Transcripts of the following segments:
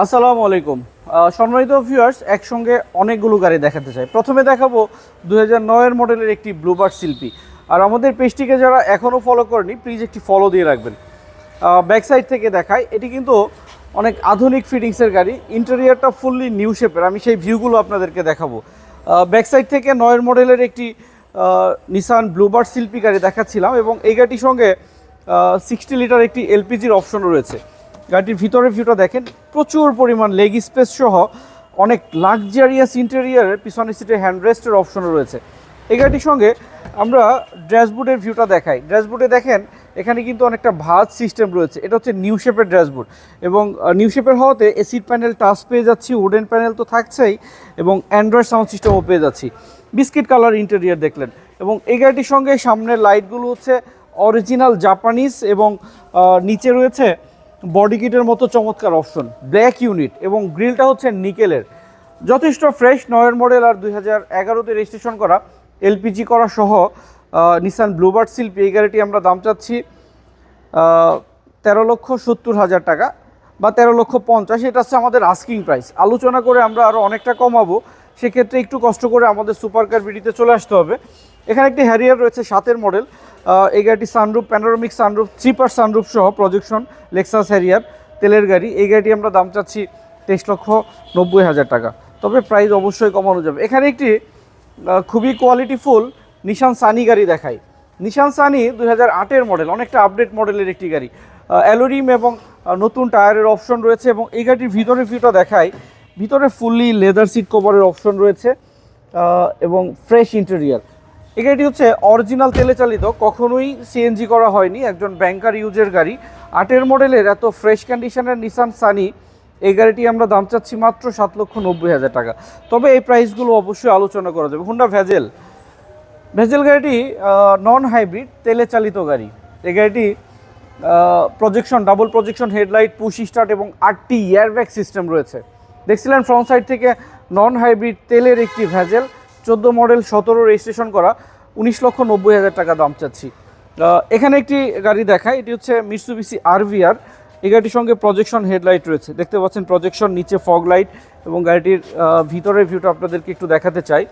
আসসালামু আলাইকুম। সম্মানিত ভিউয়ার্স একসঙ্গে অনেকগুলো গাড়ি দেখাতে চাই। প্রথমে দেখাবো দু হাজার মডেলের একটি ব্লুবার্ড শিল্পী। আর আমাদের পেজটিকে যারা এখনও ফলো করেনি প্লিজ একটি ফলো দিয়ে রাখবেন। ব্যাক সাইড থেকে দেখায় এটি কিন্তু অনেক আধুনিক ফিটিংসের গাড়ি। ইন্টেরিয়ারটা ফুললি নিউ শেপের আমি সেই ভিউগুলো আপনাদেরকে দেখাবো। ব্যাক সাইড থেকে নয়ের মডেলের একটি নিসান ব্লুবার্ড শিল্পী গাড়ি দেখাচ্ছিলাম এবং এই গাড়িটির সঙ্গে সিক্সটি লিটার একটি এলপিজির অপশন রয়েছে। গাড়িটির ভিতরের ভিউটা দেখেন, প্রচুর পরিমাণ লেগ স্পেস সহ অনেক লাক্সারিয়াস ইন্টেরিয়ারের পিছনের সিটে হ্যান্ডরেস্টের অপশনও রয়েছে। এই গাড়িটির সঙ্গে আমরা ড্যাশবোর্ডের ভিউটা দেখাই। ড্যাশবোর্ডে দেখেন, এখানে কিন্তু অনেকটা ভাঁজ সিস্টেম রয়েছে। এটা হচ্ছে নিউ শেপের ড্যাশবোর্ড এবং নিউ শেপের হওয়াতে এসির প্যানেল টাচ পেয়ে যাচ্ছি উডেন প্যানেল তো থাকছেই এবং অ্যান্ড্রয়েড সাউন্ড সিস্টেমও পেয়ে যাচ্ছি। বিস্কিট কালার ইন্টেরিয়ার দেখলেন এবং এই গাড়িটির সঙ্গে সামনের লাইটগুলো হচ্ছে অরিজিনাল জাপানিজ এবং নিচে রয়েছে বডি কিটের মতো চমৎকার অপশন, ব্ল্যাক ইউনিট এবং গ্রিলটা হচ্ছে নিকেলের। যথেষ্ট ফ্রেশ নয়ের মডেল আর দুই হাজার এগারোতে রেজিস্ট্রেশন করা এলপিজি করা সহ নিসান ব্লুবার্ড শিল্পী এই গাড়িটি আমরা দাম চাচ্ছি তেরো লক্ষ সত্তর হাজার টাকা বা তেরো লক্ষ পঞ্চাশ। এটা হচ্ছে আমাদের আস্কিং প্রাইস আলোচনা করে আমরা আরও অনেকটা কমাবো। সেক্ষেত্রে একটু কষ্ট করে আমাদের সুপার কার বিডিতে চলে আসতে হবে। এখানে একটি হ্যারিয়ার রয়েছে সাতের মডেল। এই গাড়িটি sunroof panoramic sunroof three pair sunroof সহ প্রজেকশন লেক্সাস হ্যারিয়ার তেলের গাড়ি। এই গাড়িটি আমরা দাম চাচ্ছি তেইশ লক্ষ নব্বই হাজার টাকা। তবে প্রাইস অবশ্যই কমানো যাবে। এখানে একটি খুবই কোয়ালিটিফুল নিশান সানি গাড়ি দেখাই। নিশান সানি দুই হাজার আটের মডেল অনেকটা আপডেট মডেলের একটি গাড়ি। অ্যালোরিম এবং নতুন টায়ারের অপশন রয়েছে এবং এই গাড়ির ভিতরে ভিউটা দেখাই। ভিতরে ফুললি লেদার সিট কভারের অপশন রয়েছে এবং ফ্রেশ ইন্টেরিয়ার। এই গাড়িটি হচ্ছে অরিজিনাল তেলে চালিত, কখনোই সিএনজি করা হয়নি, একজন ব্যাংকার ইউজের গাড়ি। আটের মডেলের এত ফ্রেশ কন্ডিশনের নিসান সানি এই গাড়িটি আমরা দাম চাচ্ছি মাত্র সাত লক্ষ নব্বই হাজার টাকা। তবে এই প্রাইসগুলো অবশ্যই আলোচনা করা যাবে। হুন্ডা ভ্যাজেল ভেজেল গাড়িটি নন হাইব্রিড তেলে চালিত গাড়ি। এই গাড়িটি projection double projection headlight push start এবং আটটি এয়ারব্যাগ সিস্টেম রয়েছে। দেখছিলেন ফ্রন্ট সাইড থেকে নন হাইব্রিড তেলের একটি ভ্যাজেল চোদ্দ মডেল সতেরো রেজিস্ট্রেশন করা, উনিশ লক্ষ নব্বই হাজার টাকা দাম চাচ্ছি। এখানে একটি গাড়ি দেখায় এটি হচ্ছে মিটসুবিসি আরভিআর এই গাড়িটির সঙ্গে প্রজেকশন হেডলাইট রয়েছে। দেখতে পাচ্ছেন প্রজেকশন নিচে ফগ লাইট এবং গাড়িটির ভিতরের ভিউটা আপনাদেরকে একটু দেখাতে চাই।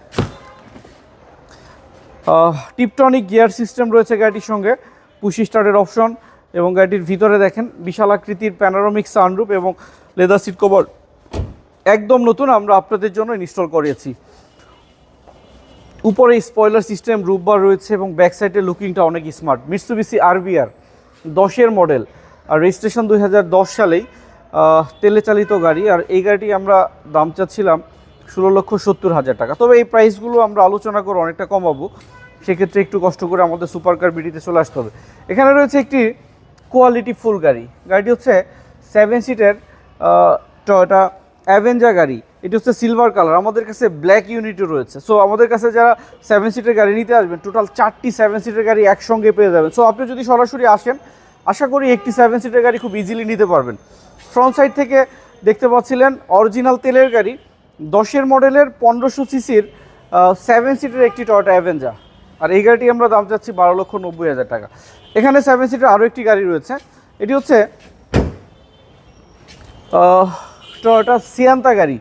টিপটনিক গিয়ার সিস্টেম রয়েছে গাড়িটির সঙ্গে পুশি স্টার্টের অপশন এবং গাড়িটির ভিতরে দেখেন, বিশাল আকৃতির প্যানারোমিক সানরুপ এবং লেদার সিট কভার একদম নতুন, আমরা আপনাদের জন্য ইনস্টল করিয়েছি। উপরে স্পয়লার সিস্টেম রুববার রয়েছে এবং ব্যাক সাইডের লুকিংটা অনেক স্মার্ট মিটসুবিসি আরবিআর দশের মডেল আর রেজিস্ট্রেশন দুই হাজার দশ সালেই তেলে চালিত গাড়ি। আর এই গাড়িটি আমরা দাম চাচ্ছিলাম ষোলো লক্ষ সত্তর হাজার টাকা। তবে এই প্রাইসগুলো আমরা আলোচনা করে অনেকটা কমাবো। সেক্ষেত্রে একটু কষ্ট করে আমাদের সুপার কার বিডিতে চলে আসতে হবে। এখানে রয়েছে একটি কোয়ালিটি ফুল গাড়ি। গাড়িটি হচ্ছে সেভেন সিটের টয়োটা অ্যাভেঞ্জা গাড়ি। এটি হচ্ছে সিলভার কালার আমাদের কাছে ব্ল্যাক ইউনিটও রয়েছে। সো আমাদের কাছে যারা সেভেন সিটের গাড়ি নিতে আসবেন টোটাল চারটি সেভেন সিটের গাড়ি একসঙ্গে পেয়ে যাবেন। সো আপনি যদি সরাসরি আসেন, আশা করি একটি সেভেন সিটের গাড়ি খুব ইজিলি নিতে পারবেন। ফ্রন্ট সাইড থেকে দেখতে পাচ্ছিলেন অরিজিনাল তেলের গাড়ি, দশের মডেলের পনেরোশো সিসির সেভেন সিটের একটি টয়টা অ্যাভেঞ্জা আর এই গাড়িটি আমরা দাম চাচ্ছি বারো লক্ষ নব্বই হাজার টাকা। এখানে সেভেন সিটের আরও একটি গাড়ি রয়েছে। এটি হচ্ছে টয়োটা সিয়ান্তা গাড়ি।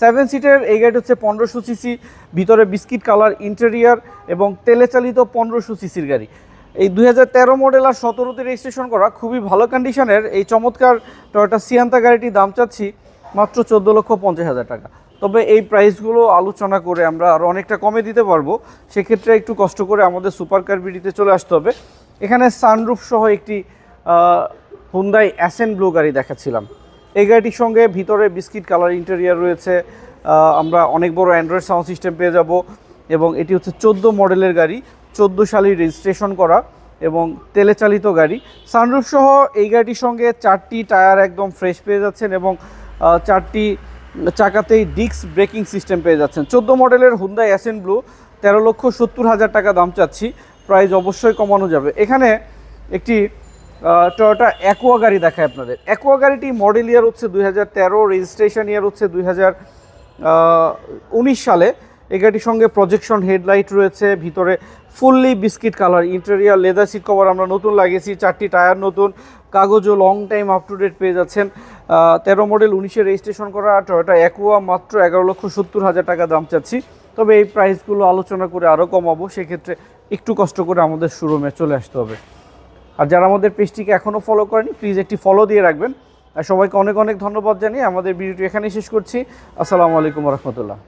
সেভেন সিটের এই গাড়িটি হচ্ছে পনেরোশো সিসি, ভিতরে বিস্কিট কালার ইন্টেরিয়ার এবং তেলে চালিত পনেরোশো সিসির গাড়ি। এই হাজার তেরো মডেল আর সতেরোতে রেজিস্ট্রেশন করা খুবই ভালো কন্ডিশনের এই চমৎকার টয়োটা সিয়ান্তা গাড়িটির দাম চাচ্ছি মাত্র চোদ্দ লক্ষ পঞ্চাশ হাজার টাকা। তবে এই প্রাইসগুলো আলোচনা করে আমরা আরও অনেকটা কমে দিতে পারব। সেক্ষেত্রে একটু কষ্ট করে আমাদের সুপার কার বিডিতে চলে আসতে হবে। এখানে সানরুফ সহ একটি হুন্দাই অ্যাসেন ব্লু গাড়ি দেখাচ্ছিলাম। এই গাড়িটির সঙ্গে ভিতরে বিস্কিট কালার ইন্টেরিয়ার রয়েছে। আমরা অনেক বড় অ্যান্ড্রয়েড সাউন্ড সিস্টেম পেয়ে যাব এবং এটি হচ্ছে চোদ্দ মডেলের গাড়ি, চোদ্দ সালের রেজিস্ট্রেশন করা এবং তেলে চালিত গাড়ি। সানরুফ সহ এই গাড়িটির সঙ্গে চারটি টায়ার একদম ফ্রেশ পেয়ে যাচ্ছেন এবং চারটি চাকাতেই ডিস্ক ব্রেকিং সিস্টেম পেয়ে যাচ্ছেন। চোদ্দ মডেলের হুন্দাই অ্যাসেন ব্লু তেরো লক্ষ সত্তর হাজার টাকা দাম চাচ্ছি। প্রাইস অবশ্যই কমানো যাবে। এখানে একটি টয়োটা অ্যাকোয়া গাড়ি দেখায় আপনাদের। অ্যাকোয়া গাড়িটি মডেল ইয়ার হচ্ছে দুই হাজার তেরো রেজিস্ট্রেশন ইয়ার হচ্ছে দুই হাজার উনিশ সালে। এই গাড়িটির সঙ্গে প্রজেকশন হেডলাইট রয়েছে, ভিতরে fully biscuit colour interior leather seat cover আমরা নতুন লাগিয়েছি, চারটি টায়ার নতুন, কাগজও long time up to date পেয়ে যাচ্ছেন। তেরো মডেল উনিশে রেজিস্ট্রেশন করা টয়োটা অ্যাকুয়া মাত্র এগারো লক্ষ সত্তর হাজার টাকা দাম চাচ্ছি। তবে এই প্রাইসগুলো আলোচনা করে আরও কমাবো, সেক্ষেত্রে একটু কষ্ট করে আমাদের শোরুমে চলে আসতে হবে। আর যারা আমাদের পেজটিকে এখনও ফলো করেনি প্লিজ একটি ফলো দিয়ে রাখবেন। আর সবাইকে অনেক অনেক ধন্যবাদ জানিয়ে আমাদের ভিডিওটি এখানেই শেষ করছি। আসসালামু আলাইকুম রহমতুল্লাহ।